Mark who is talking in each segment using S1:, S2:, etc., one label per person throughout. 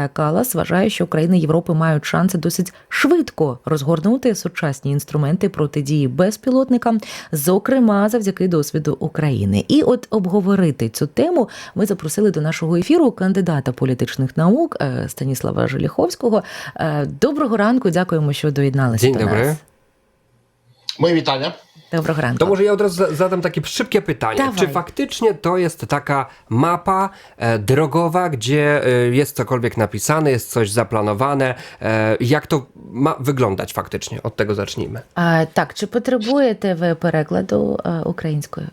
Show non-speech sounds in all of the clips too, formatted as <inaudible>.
S1: Кая Калас вважає, що країни Європи мають шанси досить швидко розгорнути сучасні інструменти протидії безпілотникам, зокрема завдяки досвіду України. І от обговорити цю тему ми запросили до нашого ефіру кандидата політичних наук е, Станіслава Желіховського. Е, Доброго ранку, дякуємо, що доєдналися
S2: Dzień
S1: до нас.
S3: Moje witania.
S1: Доброго ранку.
S2: To może ja od razu za- zadam takie szybkie pytanie.
S1: Dawaj.
S2: Czy faktycznie to jest taka mapa e, drogowa, gdzie e, jest cokolwiek napisane, jest coś zaplanowane? E, jak to ma wyglądać faktycznie? Od tego zacznijmy.
S1: А, так, чи потребуєте ви перекладу е, українською?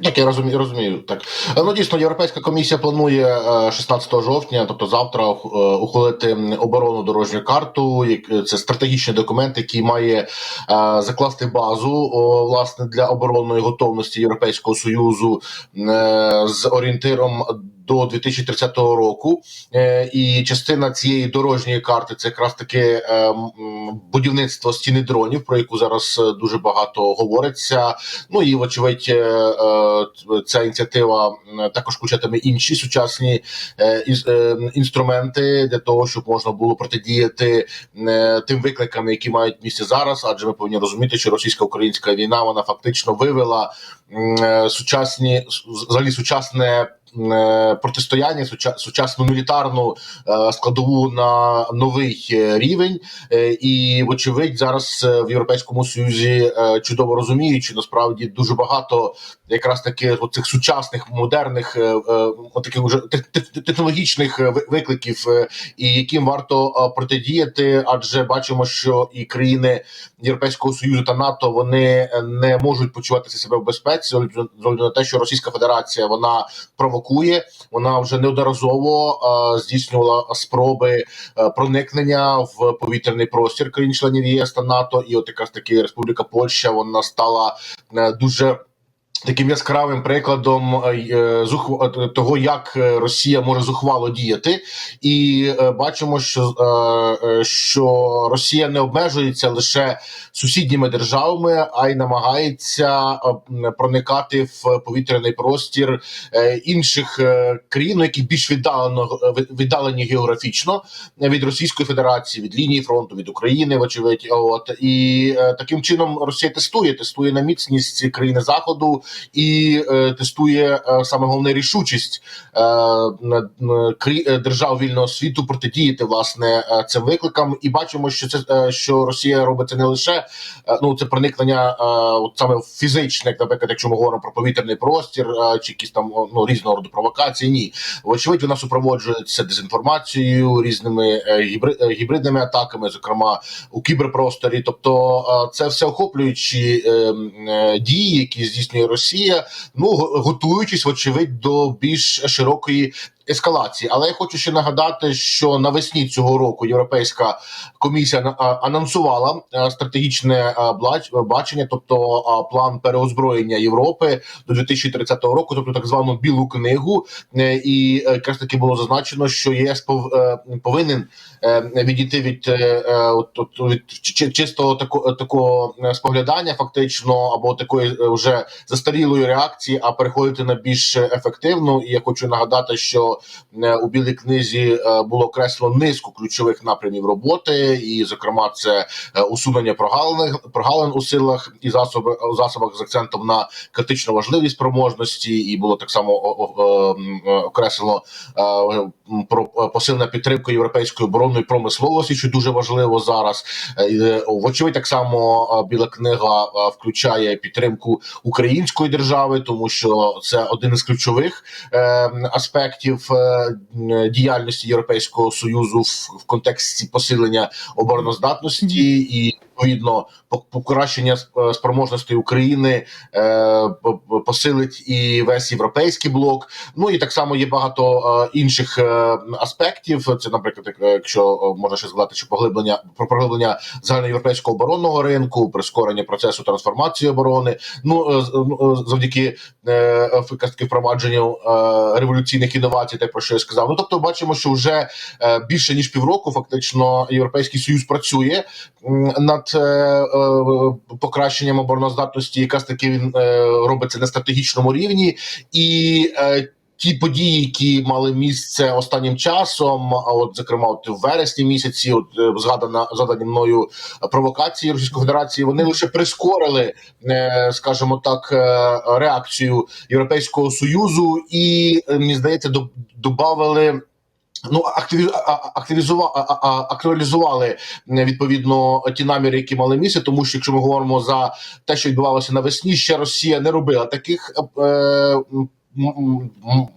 S3: Як я розумію, розумію, так Е, ну дійсно, європейська комісія планує е, 16 жовтня, тобто завтра, е, ухвалити оборону дорожню карту. як- Це стратегічний документ, який має е, закласти базу власне для оборонної готовності Європейського союзу е, з орієнтиром до 2030 року. Е, І частина цієї дорожньої карти це якраз таки е, будівництво стіни дронів, про яку зараз е, дуже багато говориться. Ну і вочевидь, ця ініціатива також включатиме інші сучасні інструменти для того, щоб можна було протидіяти тим викликам, які мають місце зараз. Адже ми повинні розуміти, що російсько-українська війна вона фактично вивела сучасні с- взагалі сучасне. е, Протистояння суча- сучасну мілітарну е, складову на новий е, рівень, Е, і вочевидь зараз е, в Європейському Союзі е, чудово розуміють, що насправді дуже багато якраз таки цих сучасних модерних е, е, таких уже те- те- технологічних е, викликів, і яким варто протидіяти, адже бачимо, що і країни Європейського союзу та НАТО вони не можуть почуватися себе в безпеці з огляду на те, що Російська Федерація вона провокує, вона вже неодноразово здійснювала спроби проникнення в повітряний простір країн-членів ЄС та НАТО, і от якраз таки Республіка Польща вона стала дуже. Таким яскравим прикладом е, е, е, того, як Росія може зухвало діяти, і бачимо, що, що Росія не обмежується лише сусідніми державами, а й намагається проникати в повітряний простір інших країн, які більш віддалено віддалені географічно від Російської Федерації, від лінії фронту, від України, вочевидь. От і таким чином Росія тестує, тестує на міцність країни заходу і е, тестує е, саме головне рішучість е, держав вільного світу протидіяти власне цим викликам. І бачимо, що це що Росія робить це не лише ну це проникнення от саме фізичне, як, наприклад, якщо ми говоримо про повітряний простір чи якісь там ну різного роду провокації. Ні, вочевидь, вона супроводжується дезінформацією, різними гібридними атаками, зокрема у кіберпросторі. Тобто, це все охоплюючі е, е, дії, які здійснює Росія, ну готуючись, вочевидь, до більш широкої. Ескалації, але я хочу ще нагадати, що навесні цього року Європейська комісія а, анонсувала е, стратегічне е, бачення, тобто план переозброєння Європи до 2030 року, тобто так звану білу книгу, Е, і е, якраз таки було зазначено, що ЄС пов- е, повинен е, відійти від, е, е, від чистого тако, такого е, споглядання, фактично, або такої е, вже застарілої реакції, а переходити на більш ефективну. І я хочу нагадати, що е, у білій книзі е, було окреслено низку ключових напрямів роботи, і, зокрема, це е, усунення прогалин, прогалин у силах і засоби засобах з акцентом на критично важливість спроможності, і було так само ем, окреслено про е, посилення підтримки європейської оборонної промисловості, що дуже важливо зараз. Е, е, Вочевидь, так само біла книга включає підтримку української держави, тому що це один із ключових аспектів діяльності Європейського союзу в контексті посилення обороноздатності і відповідно по- покращення сп- спроможностей України е, по- по- посилить і весь європейський блок. Ну і так само є багато е, інших е, аспектів. Це, наприклад, якщо можна ще згадати, що поглиблення про поглиблення загальноєвропейського оборонного ринку, прискорення процесу трансформації оборони. Ну е, ну, завдяки е, впровадженню революційних інновацій, те про що я сказав. Ну тобто, бачимо, що вже більше ніж півроку, фактично, європейський союз працює над над е, е, покращенням обороноздатності, якраз таки він е, робиться на стратегічному рівні, і е, ті події, які мали місце останнім часом, а от зокрема, от в вересні місяці, от е, згадана згадані мною провокації Російської Федерації, вони лише прискорили, е, скажімо так, е, реакцію Європейського союзу, і мені здається, до- добавили. Ну, актуалізували е, відповідно ті наміри, які мали місце, тому що якщо ми говоримо за те, що відбувалося навесні, ще Росія не робила таких е,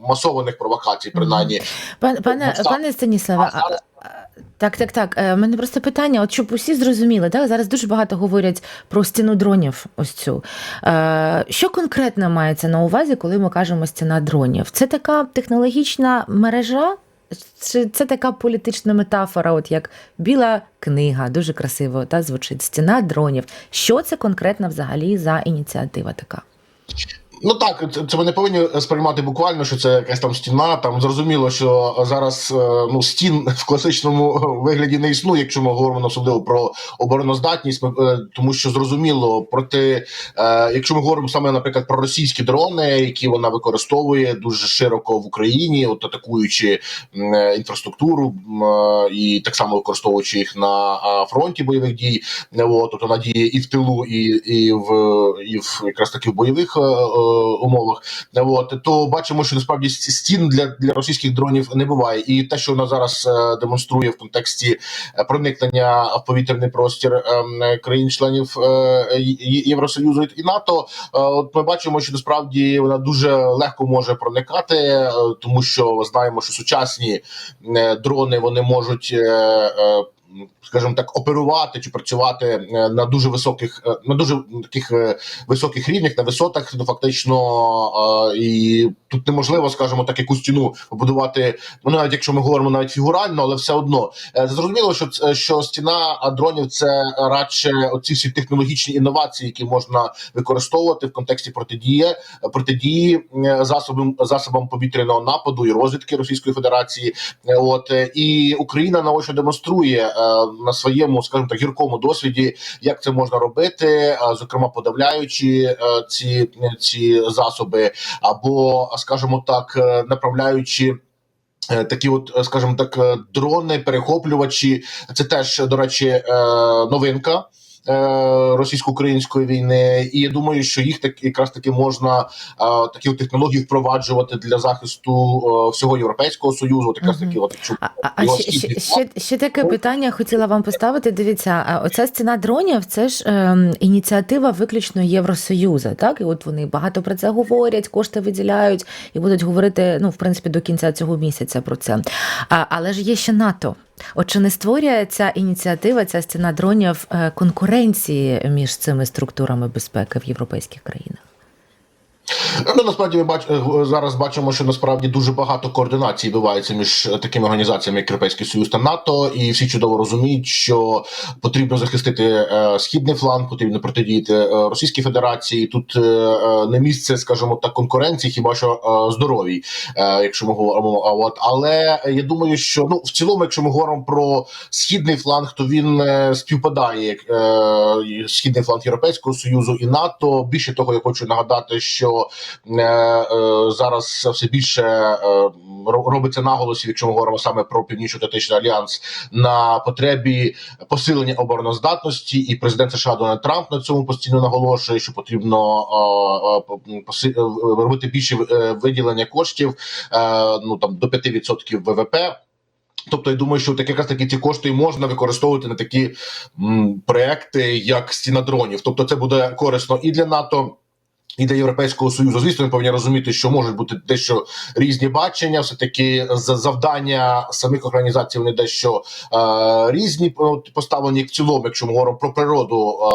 S3: масованих провокацій, принаймні.
S1: Пан, пане,
S3: Ну,
S1: пане Станіславе,
S3: А
S1: так, так, так. У мене просто питання: от щоб усі зрозуміли, так зараз дуже багато говорять про стіну дронів. Ось цю. Е, що конкретно мається на увазі, коли ми кажемо стіна дронів? Це така технологічна мережа? Чи це така політична метафора, от як біла книга, дуже красиво та звучить стіна дронів. Що це конкретно взагалі за ініціатива така?
S3: Ну так, це, ми не повинні сприймати буквально, що це якась там стіна. Там зрозуміло, що зараз е, ну стін в класичному вигляді не існує, якщо ми говоримо особливо про обороноздатність, е, тому що зрозуміло проти, е, якщо ми говоримо саме, наприклад, про російські дрони, які вона використовує дуже широко в Україні, от атакуючи е, інфраструктуру е, і так само використовуючи їх на е, фронті бойових дій, е, от, тобто вона діє і в тилу, і, і в і в якраз таки в бойових е, е, умовах. От то бачимо, що насправді стін для, для російських дронів не буває, і те, що вона зараз е, демонструє в контексті е, проникнення в повітряний простір країн-членів е, Євросоюзу і НАТО. е, От ми бачимо, що насправді вона дуже легко може проникати, е, тому що знаємо, що сучасні е, дрони вони можуть. Е, Скажімо так, оперувати чи працювати е, на дуже високих, е, на дуже таких е, високих рівнях, на висотах, ну фактично, і тут неможливо, скажімо так, якусь стіну побудувати. Ну навіть якщо ми говоримо навіть фігурально, але все одно зрозуміло, що що стіна дронів це радше оці всі технологічні інновації, які можна використовувати в контексті протидії протидії засобам засобам повітряного нападу і розвідки Російської Федерації. От і Україна наочно демонструє на своєму, скажімо так, гіркому досвіді, як це можна робити, е, зокрема подавляючи е, ці, ці засоби, або, скажімо так, е, направляючи. е, Такі, от, е, скажімо так, е, дрони, перехоплювачі. Це теж, до речі, е, новинка е, російсько-української війни. І я думаю, що їх так якраз таки можна е, такі технології впроваджувати для захисту е, всього європейського союзу. От якраз такі, от якщо
S1: А, а, а ще, ще, ще, таке питання хотіла вам поставити. Дивіться, а оця стіна дронів це ж ем, ініціатива виключно Євросоюзу. Так, і от вони багато про це говорять, кошти виділяють і будуть говорити, ну, в принципі, до кінця цього місяця про це. А, але ж є ще НАТО. От чи не створює ця ініціатива, ця стіна дронів е, конкуренції між цими структурами безпеки в європейських країнах?
S3: Ну насправді ми бач е, зараз бачимо, що насправді дуже багато координації відбувається між е, такими організаціями, як Європейський Союз та НАТО, і всі чудово розуміють, що потрібно захистити е, східний фланг, потрібно протидіяти е, Російській Федерації. Тут е, е, не місце, скажімо так, конкуренції, хіба що е, здоровій, е, якщо ми говоримо. А от але я думаю, що ну в цілому, якщо ми говоримо про східний фланг, то він е, співпадає як е, східний фланг Європейського союзу і НАТО. Більше того, я хочу нагадати, що е, е, зараз все більше е, робиться наголосів, якщо ми говоримо саме про північно-атлантичний альянс, на потребі посилення обороноздатності, і президент США Дональд Трамп на цьому постійно наголошує, що потрібно робити більше виділення коштів ну там до 5% ВВП. Тобто я думаю, що так якраз таки ці кошти можна використовувати на такі м, проекти, як стіна дронів. Тобто, це буде корисно і для НАТО. І для європейського союзу, звісно, ми повинні розуміти, що можуть бути дещо різні бачення. Все таки завдання самих організацій вони дещо е, різні от, поставлені в цілому, якщо ми говоримо про природу е,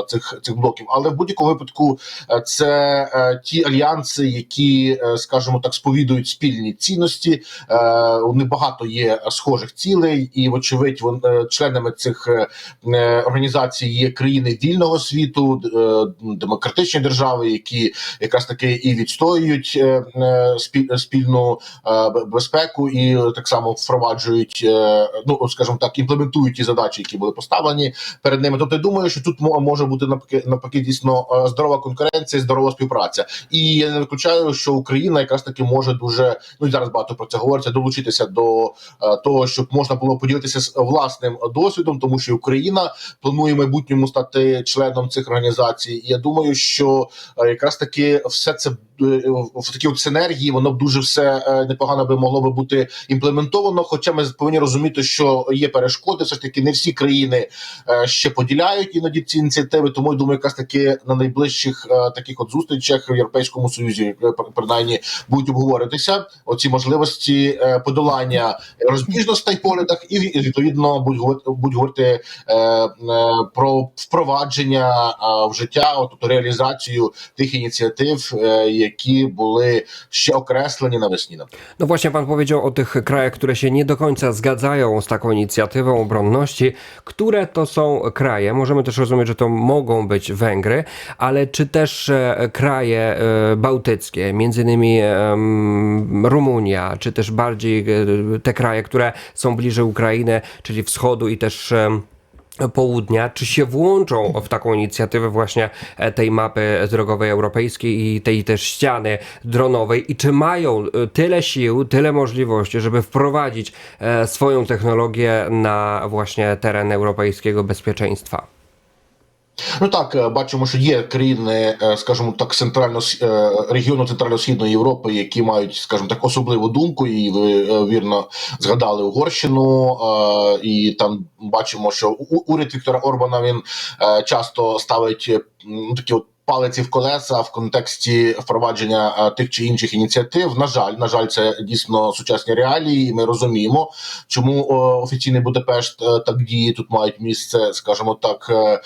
S3: е, цих цих блоків. Але в будь-якому випадку е, це е, ті альянси, які, е, скажімо так, сповідують спільні цінності. Е, у багато є схожих цілей, і вочевидь, вон, е, членами цих е, е, організацій є країни вільного світу, е, демократичні держави, які які якраз таки і відстоюють е, е, спільну е, безпеку, і так само впроваджують, ну скажімо так, імплементують ті задачі, які були поставлені перед ними. Тобто я думаю, що тут мо- може бути навпаки навпаки дійсно здорова конкуренція, здорова співпраця. І я не виключаю, що Україна якраз таки може дуже ну зараз багато про це говориться, долучитися до того, щоб можна було поділитися з власним досвідом, тому що Україна планує в майбутньому стати членом цих організацій. І я думаю, що якраз таки все це в такій от синергії воно б дуже все е, непогано би могло би бути імплементовано. Хоча ми повинні розуміти, що є перешкоди, все ж таки не всі країни е, ще поділяють іноді ці ініціативи. Тому я думаю, якраз таки на найближчих е, таких от зустрічах в Європейському Союзі е, принаймні будуть обговоритися оці можливості е, подолання розбіжностей в поглядах, і відповідно будуть говорити- говорити е, е, про впровадження е, в життя, тобто реалізацію тих ініціатив, е, які були ще określeni навесні. наприклad.
S2: No właśnie pan powiedział o tych krajach, które się nie do końca zgadzają z taką inicjatywą obronności. Które to są kraje? Możemy też rozumieć, że to mogą być Węgry, ale czy też e, kraje e, bałtyckie, między innymi em, Rumunia, czy też bardziej e, te kraje, które są bliżej Ukrainy, czyli wschodu i też em, południa, czy się włączą w taką inicjatywę właśnie e, tej mapy drogowej europejskiej i tej też ściany dronowej i czy mają e, tyle sił, tyle możliwości, żeby wprowadzić e, swoją technologię na właśnie teren europejskiego bezpieczeństwa?
S3: Ну так е, бачимо, що є країни, е, скажімо так, центрально е, регіону центрально-східної Європи, які мають, скажімо так, особливу думку, і ви вірно згадали Угорщину, і там бачимо, що уряд Віктора Орбана він часто ставить ну такі от. Палиці в колеса в контексті впровадження е, тих чи інших ініціатив. На жаль, на жаль, це дійсно сучасні реалії. Ми розуміємо, чому офіційний Будапешт е, так діє. Тут мають місце, скажімо так, е,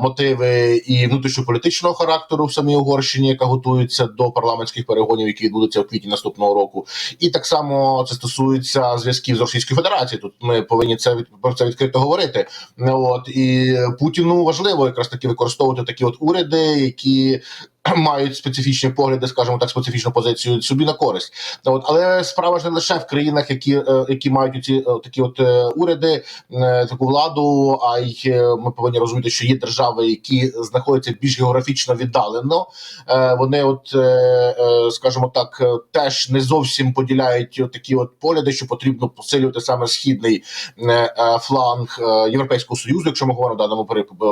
S3: мотиви і внутрішньополітичного характеру в самій Угорщині, яка готується до парламентських перегонів, які відбудуться в квітні наступного року. І так само це стосується зв'язків з Російською Федерацією. Тут ми повинні це про це відкрито говорити. От і Путіну важливо якраз таки використовувати такі от уряди, які які <clears throat> мають специфічні погляди, скажімо так, специфічну позицію собі на користь. От, але справа ж не лише в країнах, які, е, які мають ці такі от е, уряди, е, таку владу. А й е, ми повинні розуміти, що є держави, які знаходяться більш географічно віддалено. Е, Вони, от е, е, скажімо так, е, теж не зовсім поділяють такі от погляди, що потрібно посилювати саме східний е, е, фланг е, Європейського союзу, якщо ми говоримо в даному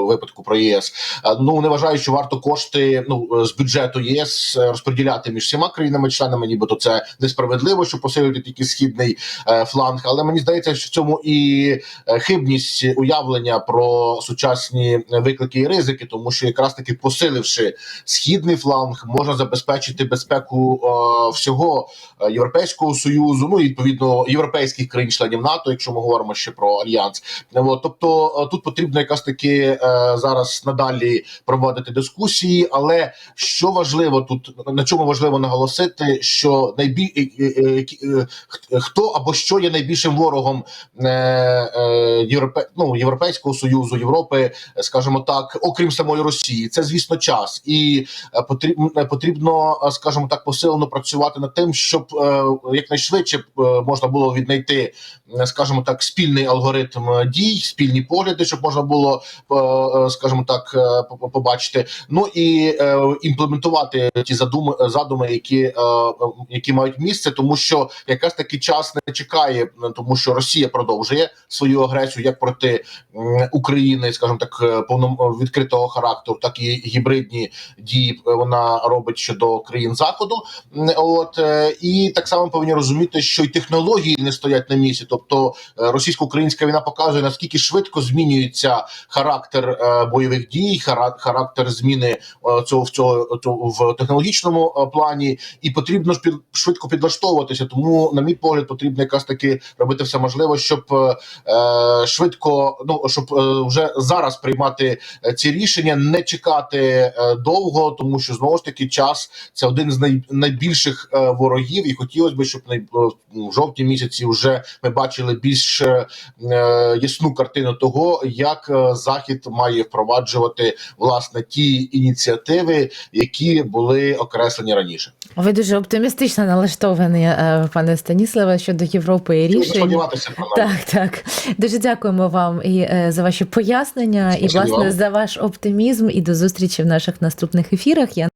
S3: випадку про ЄС. Е, Ну не вважаю, що варто кошти ну е, з бюджету ЄС е, розподіляти між всіма країнами-членами, нібито це несправедливо, що посилювати тільки східний е, фланг. Але мені здається, що в цьому і е, хибність уявлення про сучасні виклики і ризики, тому що якраз таки посиливши східний фланг, можна забезпечити безпеку всього європейського союзу, ну і відповідно європейських країн-членів НАТО, якщо ми говоримо ще про альянс. Тобто тут потрібно якраз таки зараз надалі проводити дискусії. Але що важливо тут на чому важливо наголосити, що найбіль е, е, е, хто або що є найбільшим ворогом Європе... ну, Європейського союзу, Європи, скажімо так, окрім самої Росії, це звісно час, і потрібно скажімо так, посилено працювати над тим, щоб якнайшвидше можна було віднайти, скажімо так, спільний алгоритм дій, спільні погляди, щоб можна було, скажімо так, по- по- побачити. Ну і імплементувати ті задуми, задуми, які, е, які мають місце, тому що якраз таки час не чекає, тому що Росія продовжує свою агресію як проти України, скажімо так, е, повно відкритого характеру, так і гібридні дії е, вона робить щодо країн заходу. От і так само повинні розуміти, що й технології не стоять на місці. Тобто російсько-українська війна показує наскільки швидко змінюється характер бойових дій, хара- характер зміни цього в цього в технологічному е, плані, і потрібно ж під швидко підлаштовуватися. Тому, на мій погляд, потрібно якраз таки робити все можливе, щоб е, е, швидко, ну щоб вже зараз приймати ці рішення, не чекати довго, тому що знову ж таки час це один з най, найбільших ворогів, і хотілося б, щоб най, е, в жовтні місяці вже ми бачили більш ясну картину того, як захід має впроваджувати власне ті ініціативи, які були окреслені раніше.
S1: Ви дуже оптимістично налаштовані, е, пане Станіславе, щодо Європи і рішень.
S3: сподіватися про
S1: Так, так. Дуже дякуємо вам і е, за ваші пояснення, і власне за ваш оптимізм. І до зустрічі в наших наступних ефірах. Я